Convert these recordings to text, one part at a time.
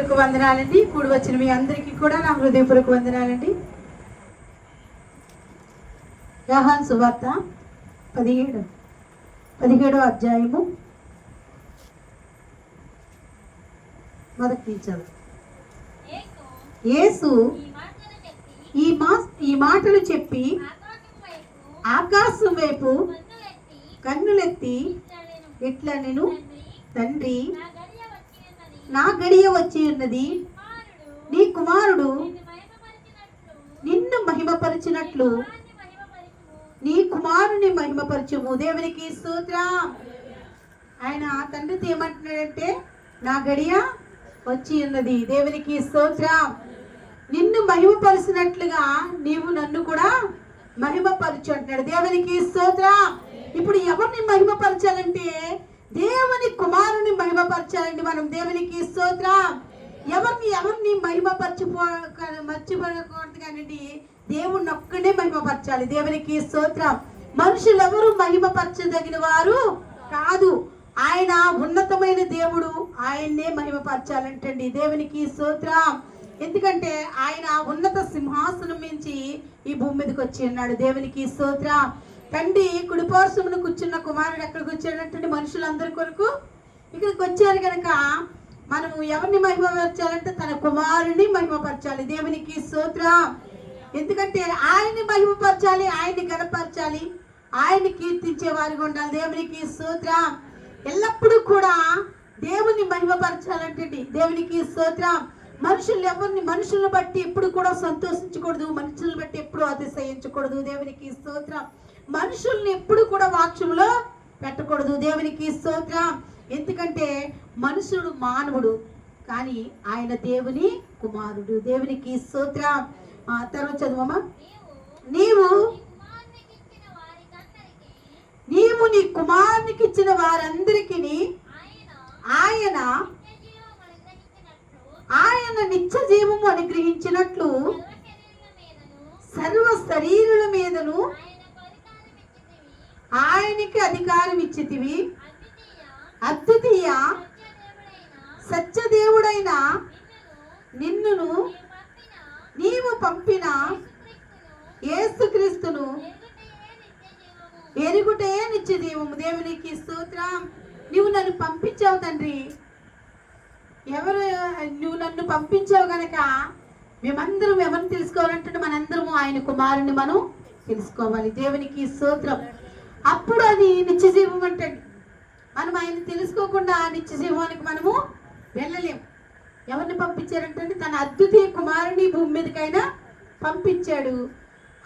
హృదయపూర్వక వందనాలండి. కూడి వచ్చిన మీ అందరికీ కూడా నా హృదయపూర్వక వందనాలండి. యహాన్ సువార్త పదిహేడు. పదిహేడో అధ్యాయము మొదటి చదువు. యేసు ఈ మా ఈ మాటలు చెప్పి ఆకాశం వైపు కన్నులెత్తి ఇట్లా నేను? తండ్రి నా గడియ వచ్చి ఉన్నది. నీ కుమారుడు నిన్ను మహిమపరిచినట్లు నీ కుమారుని మహిమపరచుము. దేవునికి స్తోత్రం. ఆయన తండ్రితో ఏమంటున్నాడంటే నా గడియ వచ్చి ఉన్నది. దేవునికి స్తోత్రం. నిన్ను మహిమపరిచినట్లుగా నీవు నన్ను కూడా మహిమపరచు అంటున్నాడు. దేవునికి స్తోత్రం. ఇప్పుడు ఎవరిని మహిమపరచాలంటే దేవుని కుమారుని మహిమపరచాలండి మనం దేవునికి స్తోత్రం ఎవరిని ఎవరిని మహిమపరచిపో మర్చిపోకూడదు కానీ దేవుణ్ణి ఒక్కడే మహిమపరచాలి. దేవునికి స్తోత్రం. మనుషులు ఎవరు మహిమపరచదగిన వారు కాదు. ఆయన ఉన్నతమైన దేవుడు ఆయన్నే మహిమపరచాలంటండి. దేవునికి స్తోత్రం. ఎందుకంటే ఆయన ఉన్నత సింహాసనం మించి ఈ భూమి మీదకి వచ్చి ఉన్నాడు. దేవునికి స్తోత్రం. తండ్రి కుడిపార్శ్వమును కూర్చున్న కుమారుడు ఎక్కడికి వచ్చాడంటే మనుషులందరి కొరకు ఇక్కడికి వచ్చారు కనుక మనము ఎవరిని మహిమపరచాలంటే తన కుమారుని మహిమపరచాలి. దేవునికి సూత్ర ఎందుకంటే ఆయన్ని మహిమపరచాలి ఆయన్ని గనపరచాలి ఆయన్ని కీర్తించే వారిగా ఉండాలి. దేవునికి సూత్ర ఎల్లప్పుడూ కూడా దేవుని మహిమపరచాలంటే దేవునికి సూత్ర మనుషులు ఎవరిని మనుషులను బట్టి ఎప్పుడు కూడా సంతోషించకూడదు మనుషులను బట్టి ఎప్పుడు అతిశయించకూడదు. దేవునికి స్తోత్రం. మనుషుల్ని ఎప్పుడు కూడా వాక్యంలో పెట్టకూడదు. దేవునికి స్తోత్రం. ఎందుకంటే మనుషుడు మానవుడు కానీ ఆయన దేవుని కుమారుడు. దేవునికి స్తోత్రం. తర్వాత చదువమ్మా. నీవు నీవు నీ కుమారునికి ఇచ్చిన వారందరికీ ఆయన ఆయన నిత్య జీవము అనుగ్రహించినట్లు సర్వ శరీరుల మీదను ఆయనకి అధికారం ఇచ్చితివి అద్వితీయ సత్యదేవుడైన నిన్నును నీవు పంపిన ఏసుక్రీస్తును ఎరుగుటే నిత్య జీవము దేవునికి స్తోత్రం. నువ్వు నన్ను పంపించావు తండ్రి. ఎవరు నువ్వు నన్ను పంపించావు గనక మేమందరం ఎవరిని తెలుసుకోవాలంటే మనందరము ఆయన కుమారుని మనం తెలుసుకోవాలి. దేవునికి స్తోత్రం. అప్పుడు అది నిత్యజీవం జీవం మనం ఆయన తెలుసుకోకుండా నిత్య జీవానికి మనము వెళ్ళలేము. ఎవరిని పంపించారంటే తన అద్వితీయ కుమారుని భూమి మీదకైనా పంపించాడు.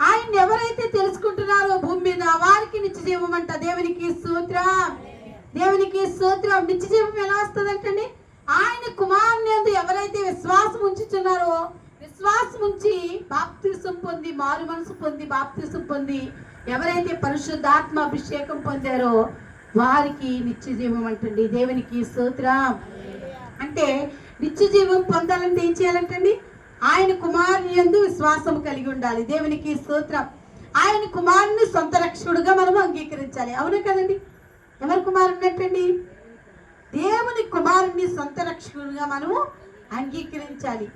ఆయన ఎవరైతే తెలుసుకుంటున్నారో భూమి మీద వారికి నిత్యజీవం అంట దేవునికి సూత్రం దేవునికి సూత్రం నిత్య జీవం ఎలా వస్తుందంటండి ఆయన కుమారుని యందు ఎవరైతే విశ్వాసం ఉంచుతున్నారో విశ్వాసం ఉంచి బాప్తిసం పొంది మారు మనసు పొంది బాప్తిసం పొంది ఎవరైతే పరిశుద్ధాత్మ అభిషేకం పొందారో వారికి నిత్య జీవం అంటండి. దేవునికి స్తోత్రం. అంటే నిత్య జీవం పొందాలంటే ఏం చేయాలంటండి? ఆయన కుమారుని యందు విశ్వాసం కలిగి ఉండాలి. దేవునికి స్తోత్రం. ఆయన కుమారుని సొంత రక్షకుడుగా మనం అంగీకరించాలి. అవును కదండి? ఎవరి కుమారుని దేవుని కుమారుని సొంత రక్షకుడుగా మనము అంగీకరించాలి.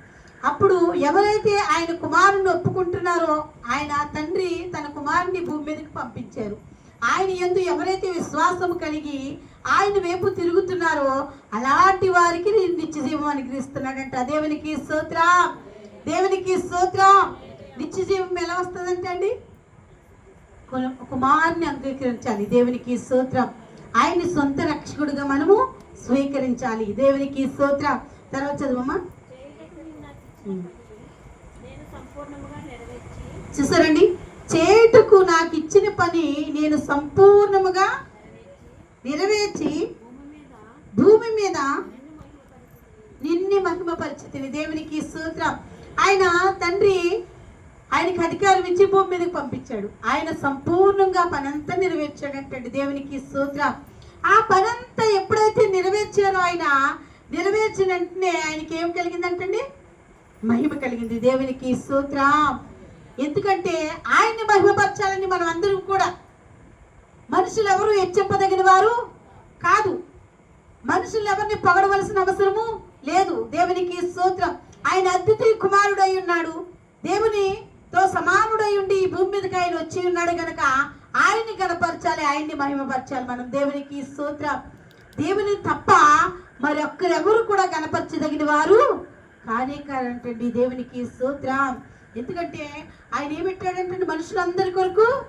అప్పుడు ఎవరైతే ఆయన కుమారుని ఒప్పుకుంటున్నారో ఆయన తండ్రి తన కుమారుని భూమి మీదకి పంపించారు. ఆయన ఎందు ఎవరైతే విశ్వాసం కలిగి ఆయన వైపు తిరుగుతున్నారో అలాంటి వారికి నేను నిత్య జీవం అనుగ్రహిస్తున్నాడంట దేవునికి స్తోత్రం. దేవునికి స్తోత్రం. నిత్య జీవం ఎలా వస్తుందంటే అండి? కుమారుని అంగీకరించాలి. దేవునికి స్తోత్రం. ఆయన్ని సొంత రక్షకుడిగా మనము స్వీకరించాలి. దేవునికి స్తోత్రం. తర్వాత చదువమ్మా ఉమ్. నేను సంపూర్ణముగా నెరవేర్చి చూసారండి? చేటుకు నాకు ఇచ్చిన పని నేను సంపూర్ణముగా నెరవేర్చి భూమి మీద నిన్ను మహిమ పరిస్థితిని దేవునికి స్తోత్రం. ఆయన తండ్రి ఆయనకి అధికారం ఇచ్చి భూమి మీదకి పంపించాడు. ఆయన సంపూర్ణంగా పనంతా నెరవేర్చాడంటండి. దేవునికి స్తోత్రం. ఆ పనంతా ఎప్పుడైతే నెరవేర్చారో ఆయన నెరవేర్చిన వెంటనే ఆయనకి ఏం కలిగిందంటండి? మహిమ కలిగింది. దేవునికి సూత్రం ఎందుకంటే ఆయన్ని మహిమపరచాలని మనం అందరం కూడా మనుషులు ఎవరు హెచ్చెప్పదగిన వారు కాదు. మనుషులు ఎవరిని పొగడవలసిన అవసరము లేదు. దేవునికి సూత్రం ఆయన అతిథి కుమారుడు అయి ఉన్నాడు. దేవునితో సమానుడై ఉండి ఈ భూమి మీదకి ఆయన వచ్చి ఉన్నాడు గనక ఆయన్ని కనపరచాలి ఆయన్ని మహిమపరచాలి మనం. దేవునికి సూత్రం దేవుని తప్ప మరొక్కరెవరు కూడా కనపరచదగిన వారు కానే దేవునికి సూత్రం ఎందుకంటే ఆయన ఏం పెట్టాడంటే మనుషులందరి కొరకు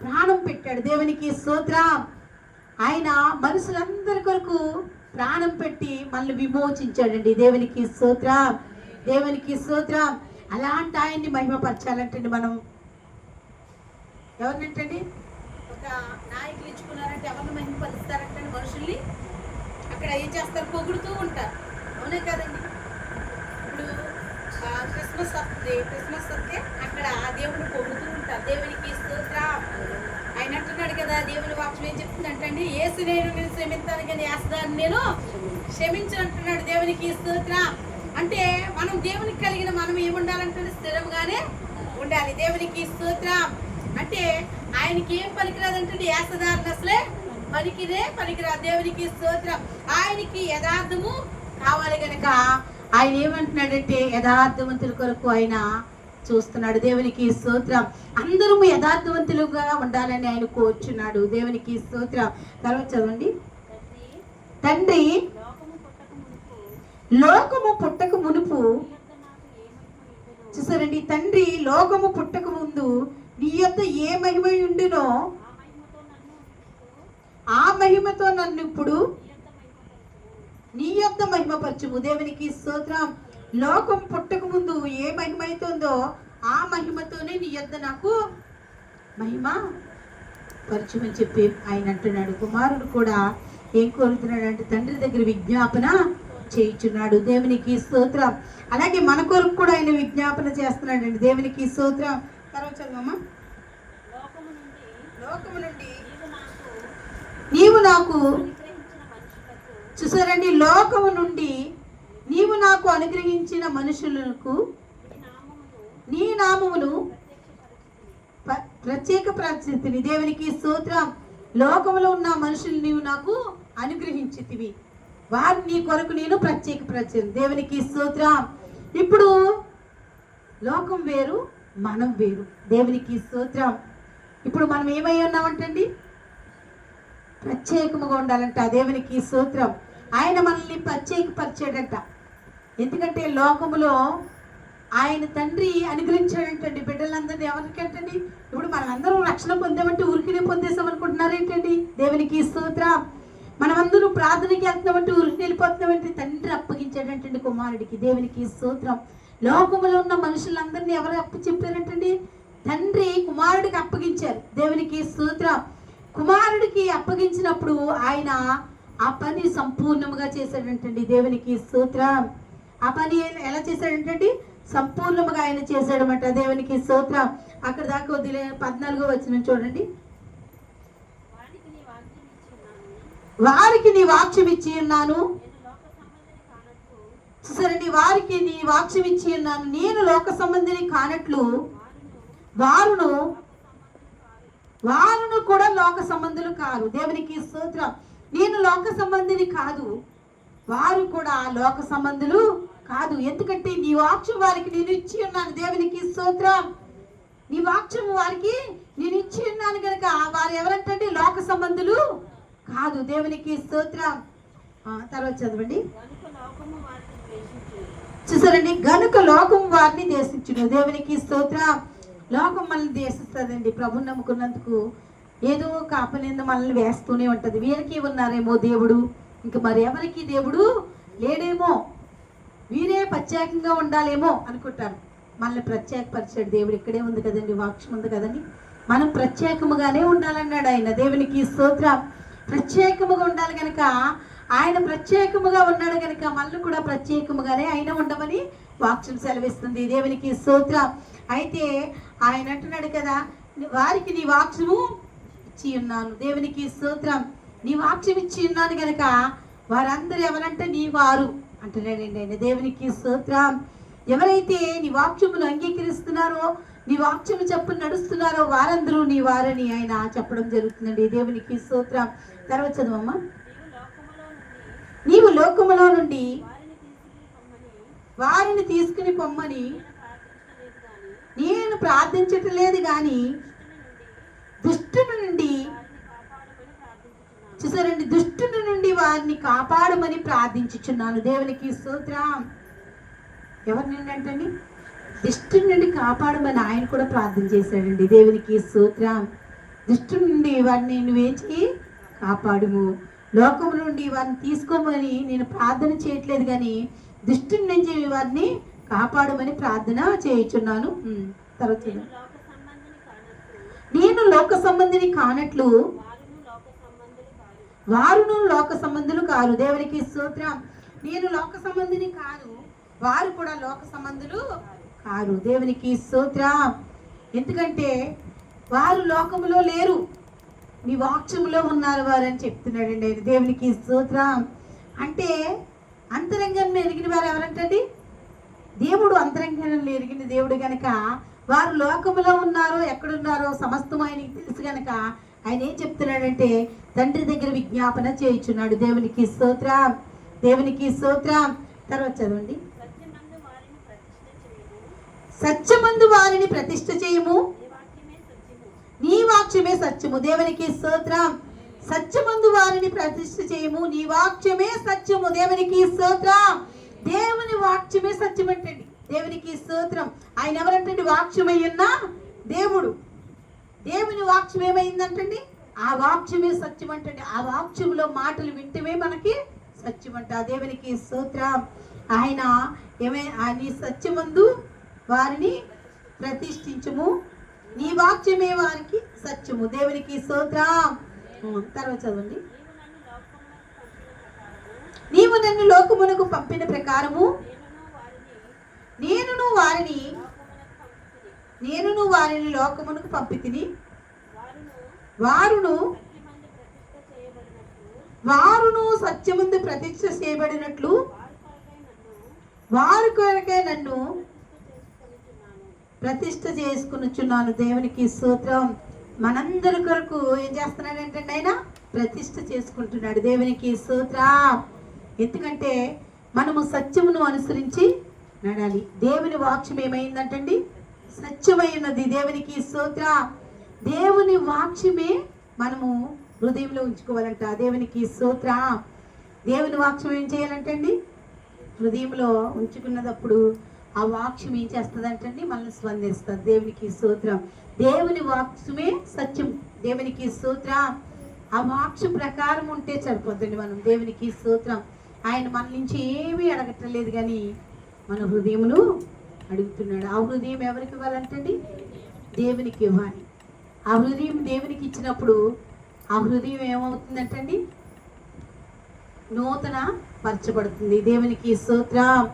ప్రాణం పెట్టాడు. దేవునికి సూత్రం ఆయన మనుషులందరి కొరకు ప్రాణం పెట్టి మనల్ని విమోచించాడండి. దేవునికి సూత్రం దేవునికి సూత్రం అలాంటి ఆయన్ని మహిమపరచాలంటండి మనం. ఎవరినంటండి? ఒక నాయకులు ఇచ్చుకున్నారంటే ఎవరిని మహిమపరుస్తారంటే మనుషుల్ని? అక్కడ ఏం చేస్తారు? పొగుడుతూ ఉంటారు. అవునే కదండి. ఇప్పుడు క్రిస్మస్ వస్తుంది క్రిస్మస్ వస్తే అక్కడ ఆ దేవుడు పొగుడుతూ ఉంటారు దేవునికి స్తోత్రం ఆయన అంటున్నాడు కదా దేవుని వాక్యం ఏం చెప్తుందంటండి ఏసు నేను నేను క్షమిస్తాను కానీ వేస్తాను నేను క్షమించను అంటున్నాడు దేవునికి స్తోత్రం అంటే మనం దేవునికి కలిగిన మనం ఏముండాలంటే స్థిరంగానే ఉండాలి. దేవునికి స్తోత్రం అంటే ఆయనకి ఏం పనికిరాదంటే ఏసదారిని అసలే పనికిరే పనికిరా దేవునికి స్తోత్రం ఆయనకి యథార్థము కావాలి కనుక ఆయన ఏమంటున్నాడంటే యథార్థవంతుల కొరకు ఆయన చూస్తున్నాడు. దేవునికి స్తోత్రం. అందరము యథార్థవంతులుగా ఉండాలని ఆయన కోరుచున్నాడు. దేవునికి స్తోత్రం. తర్వాత చదవండి. తండ్రి లోకము పుట్టక మునుపు చూసారండి తండ్రి లోకము పుట్టక ముందు నీ యొక్క ఏ మహిమ ఉండునో ఆ మహిమతో నన్ను ఇప్పుడు ఆ మహిమతో నన్ను ఇప్పుడు నీ యొక్క మహిమపరచుము. దేవునికి స్తోత్రం. లోకం పుట్టక ముందు ఏ మహిమ అవుతుందో ఆ మహిమతోనే నీ యొద్ద నాకు మహిమ పరచుమని చెప్పి ఆయన అంటున్నాడు. కుమారుడు కూడా ఏం కోరుతున్నాడు అంటే తండ్రి దగ్గర విజ్ఞాపన చేయించున్నాడు. దేవునికి స్తోత్రం. అలాగే మన కొరకు కూడా ఆయన విజ్ఞాపన చేస్తున్నాడండి. దేవునికి స్తోత్రం. తర్వాత చదవమ్మా లోకము నుండి నీవు నాకు నీవు నాకు అనుగ్రహించిన మనుషులకు చూసారండి లోకము నుండి నీవు నాకు అనుగ్రహించిన మనుషులకు నీ నామమును ప్రత్యేక పరిస్థితిని దేవునికి స్తోత్రం. లోకములో ఉన్న మనుషులు నీవు నాకు అనుగ్రహించితివి. వారు నీ కొరకు నేను ప్రత్యేక పరిస్థితి దేవునికి స్తోత్రం. ఇప్పుడు లోకం వేరు మనం వేరు. దేవునికి స్తోత్రం. ఇప్పుడు మనం ఏమై ఉన్నామంటండి? ప్రత్యేకముగా ఉండాలంట ఆ దేవునికి స్తోత్రం. ఆయన మనల్ని ప్రత్యేకపరిచాడట ఎందుకంటే లోకములో ఆయన తండ్రి అనుగ్రహించాడంటండి. బిడ్డలందరినీ ఎవరికంటండి ఇప్పుడు మనందరం రక్షణ పొందామంటే ఊరికినే పొందేసామనుకుంటున్నారేంటండి దేవునికి స్తోత్రం. మనమందరం ప్రార్థనకి వెళ్తున్నామంటే ఊరికి వెళ్ళిపోతున్నామంటే తండ్రి అప్పగించాడంటండి కుమారుడికి. దేవునికి స్తోత్రం. లోకములో ఉన్న మనుషులందరినీ ఎవరు అప్పు చెప్పారంటండి? తండ్రి కుమారుడికి అప్పగించారు. దేవునికి స్తోత్రం. కుమారుడికి అప్పగించినప్పుడు ఆయన ఆ పని సంపూర్ణముగా చేశాడంటండి దేవునికి సూత్ర ఆ పని ఎలా చేశాడంటండి? సంపూర్ణముగా ఆయన చేశాడనమాట దేవునికి సూత్ర అక్కడ దాకా వదిలే పద్నాలుగో వచ్చిన చూడండి. వారికి నీ వాక్యం ఇచ్చి ఉన్నాను. చూసారండి వారికి నీ వాక్యం ఇచ్చి ఉన్నాను. నేను లోక సంబంధిని కానట్లు వారును వారును కూడా లోక సంబంధులు కారు. దేవునికి సూత్రం నేను లోక సంబంధిని కాదు. వారు కూడా లోక సంబంధులు కాదు. ఎందుకంటే నీ వాక్యం వారికి నేను ఇచ్చి ఉన్నాను. దేవునికి స్తోత్రం. నీ వాక్యం వారికి నేను ఇచ్చి ఉన్నాను కనుక వారు ఎవరంటే లోక సంబంధులు కాదు. దేవునికి స్తోత్రం. తర్వాత చదవండి. చూసారండి? గనుక లోకం వారిని దేశించును. దేవునికి స్తోత్రం. లోకం మనల్ని దేశిస్తుందండి. ప్రభు నమ్ముకున్నందుకు ఏదో ఒక అపనింద మనల్ని వేస్తూనే ఉంటుంది. వీరికి ఉన్నారేమో దేవుడు? ఇంక మరి ఎవరికి దేవుడు? లేడేమో. వీరే ప్రత్యేకంగా ఉండాలేమో అనుకుంటారు. మనల్ని ప్రత్యేకపరిచాడు దేవుడు. ఇక్కడే ఉంది కదండి వాక్షం ఉంది కదండి. మనం ప్రత్యేకముగానే ఉండాలన్నాడు ఆయన. దేవునికి స్తోత్రం. ప్రత్యేకముగా ఉండాలి కనుక ఆయన ప్రత్యేకముగా ఉన్నాడు కనుక మళ్ళీ కూడా ప్రత్యేకముగానే ఆయన ఉండమని వాక్యం సెలవిస్తుంది. దేవునికి స్తోత్రం. అయితే ఆయన అంటున్నాడు కదా వారికి నీ వాక్యము ఇచ్చి ఉన్నాను. దేవునికి స్తోత్రం. నీ వాక్యం ఇచ్చి ఉన్నాను గనక వారందరూ ఎవరంటే నీ వారు అంటున్నాడండి ఆయన. దేవునికి స్తోత్రం. ఎవరైతే నీ వాక్యమును అంగీకరిస్తున్నారో నీ వాక్యము చెప్పు నడుస్తున్నారో వారందరూ నీ వారని ఆయన చెప్పడం జరుగుతుందండి. దేవునికి స్తోత్రం. తర్వాత చదువమ్మా. నీవు లోకములో నుండి నీవు లోకములో నుండి వారిని తీసుకుని పొమ్మని నేను ప్రార్థించటం లేదు కానీ దుష్టుని నుండి చూసారండి దుష్టుని నుండి వారిని కాపాడమని ప్రార్థించుచున్నాను. దేవునికి సూత్రం ఎవరి నుండి అంటండి? దుష్టుని నుండి కాపాడమని ఆయన కూడా ప్రార్థన చేశాడండి. దేవునికి సూత్రం దుష్టుని నుండి వారిని నువ్వేం చేయి కాపాడుము. లోకం నుండి వారిని తీసుకోమని నేను ప్రార్థన చేయట్లేదు కానీ దుష్టుని నుంచి వారిని కాపాడమని ప్రార్థన చేయుచున్నాను. తర్వాత నేను చూడండి. లోక సంబంధిని కానట్టు నేను లోక సంబంధిని కానట్లు వారును లోక సంబంధులు కారు. దేవునికి సూత్రం నేను లోక సంబంధిని కాను వారు కూడా లోక సంబంధులు కారు. దేవునికి సూత్రం ఎందుకంటే వారు లోకములో లేరు. నీ వాక్యములో ఉన్నారు వారు అని చెప్తున్నాడండి. ఆయన దేవునికి సూత్రం అంటే అంతరంగాన్ని ఎరిగిన వారు ఎవరంటండి? దేవుడు అంతరంగంలో ఎరిగిన దేవుడు గనక వారు లోకములో ఉన్నారో ఎక్కడున్నారో సమస్తం ఆయనకి తెలుసు గనక ఆయన ఏం చెప్తున్నాడంటే తండ్రి దగ్గర విజ్ఞాపన చేయుచున్నాడు. దేవునికి స్తోత్ర. దేవునికి స్తోత్ర. తర్వాత చదవండి. సత్యమందు వారిని ప్రతిష్ఠ చేయము. నీ వాక్యమే సత్యము. దేవునికి స్తోత్రం. సత్యమందు వారిని ప్రతిష్ఠ చేయము. నీ వాక్యమే సత్యము. దేవునికి స్తోత్రం. దేవుని వాక్యమే సత్యం అంటండి దేవునికి స్తోత్రం. ఆయన ఎవరంటండి? వాక్యమై ఉన్న దేవుడు. దేవుని వాక్యం ఏమైందంటండి? ఆ వాక్యమే సత్యం అంటండి. ఆ వాక్యంలో మాటలు వింటమే మనకి సత్యం అంట. దేవునికి స్తోత్రం. ఆయన ఏమై నీ సత్యమందు వారిని ప్రతిష్ఠించుము. నీ వాక్యమే వారికి సత్యము. దేవునికి స్తోత్రం. తర్వాత చదవండి. నీవు నన్ను లోకమునకు పంపిన ప్రకారము వారిని నేనును వారిని లోకమునకు పంపితిని. వారును వారును సత్యముందు ప్రతిష్ట చేయబడినట్లు వారి కొరకే నన్ను ప్రతిష్ట చేసుకునిచున్నాను. దేవునికి స్తోత్రం. మనందరి కొరకు ఏం చేస్తున్నాడంటే ఆయన ప్రతిష్ట చేసుకుంటున్నాడు. దేవునికి స్తోత్రం. ఎందుకంటే మనము సత్యమును అనుసరించి నడాలి. దేవుని వాక్యం ఏమైందంటండి? సత్యమైనది దేవునికి స్తోత్ర. దేవుని వాక్యమే మనము హృదయంలో ఉంచుకోవాలంట. దేవునికి స్తోత్ర. దేవుని వాక్యం ఏం చేయాలంటండి? హృదయంలో ఉంచుకున్నదప్పుడు ఆ వాక్యం ఏం చేస్తుందంటండి? మనల్ని స్పందిస్తుంది. దేవునికి స్తోత్రం. దేవుని వాక్యమే సత్యం. దేవునికి స్తోత్రం. ఆ వాక్యం ప్రకారం ఉంటే సరిపోతుంది మనం. దేవునికి స్తోత్రం. ఆయన మన నుంచి ఏమీ అడగట్లేదు కానీ మన హృదయమును అడుగుతున్నాడు. ఆ హృదయం ఎవరికి ఇవ్వాలంటండి? దేవునికి ఇవ్వాలి. ఆ హృదయం దేవునికి ఇచ్చినప్పుడు ఆ హృదయం ఏమవుతుందంటండి? నూతన పరచబడుతుంది. దేవునికి స్తోత్ర.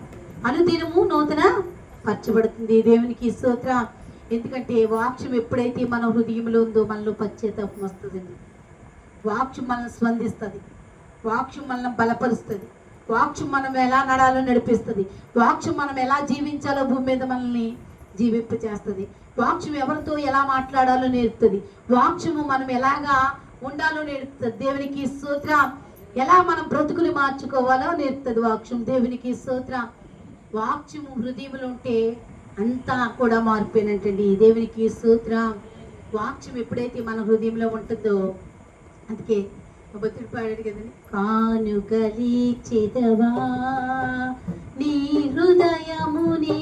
అనుదినము నూతన పరచబడుతుంది. దేవునికి స్తోత్ర. ఎందుకంటే వాక్యం ఎప్పుడైతే మన హృదయంలో ఉందో మనలో పశ్చాత్తాపం వస్తుందండి. వాక్యం మనల్ని స్పందిస్తుంది. వాక్యం మనల్ని బలపరుస్తుంది. వాక్చు మనం ఎలా నడాలో నడిపిస్తుంది. వాక్చు మనం ఎలా జీవించాలో భూమి మీద మనల్ని జీవింప చేస్తుంది. వాక్యం ఎవరితో ఎలా మాట్లాడాలో నేర్పుతుంది. వాక్యము మనం ఎలాగా ఉండాలో నేర్పుతుంది. దేవునికి సూత్ర ఎలా మనం బ్రతుకులు మార్చుకోవాలో నేర్పుతుంది వాక్యం దేవునికి సూత్ర వాక్యము హృదయంలో ఉంటే అంతా కూడా మారిపోయినట్టండి. దేవునికి సూత్ర వాక్యం ఎప్పుడైతే మన హృదయంలో ఉంటుందో అందుకే ఒక పాడాడు కదండి కానుకలి నీ హృదయము నీ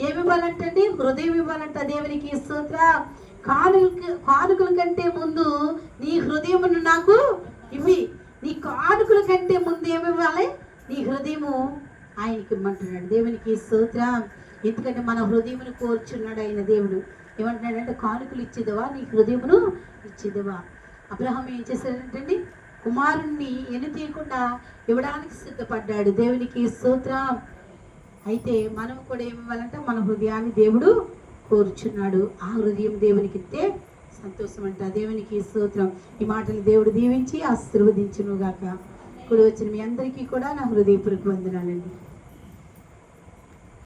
ఏమి ఇవ్వాలంటండి? హృదయం ఇవ్వాలంట దేవునికి స్తోత్ర. కానుక కానుకల కంటే ముందు నీ హృదయమును నాకు ఇవి నీ కానుకల కంటే ముందు ఏమి ఇవ్వాలి? నీ హృదయము ఆయనకి ఇమ్మంటున్నాడు. దేవునికి స్తోత్ర. ఎందుకంటే మన హృదయమును కోర్చున్నాడు ఆయన దేవుడు. ఏమంటున్నాడంటే కానుకలు ఇచ్చేదవా? నీ హృదయమును ఇచ్చేదవా? అబ్రహం ఏం చేశాడంటండి? కుమారుణ్ణి ఎన్ని తీయకుండా ఇవ్వడానికి సిద్ధపడ్డాడు. దేవునికి స్తోత్రం. అయితే మనం కూడా ఏమి ఇవ్వాలంటే మన హృదయాన్ని దేవుడు కోరుచున్నాడు. ఆ హృదయం దేవునికి ఇస్తే సంతోషం అంట. దేవునికి స్తోత్రం. ఈ మాటలు దేవుడు దీవించి ఆశీర్వదించునుగాక. ఇప్పుడు వచ్చిన మీ అందరికీ కూడా నా హృదయపూర్వక వందనాలండి.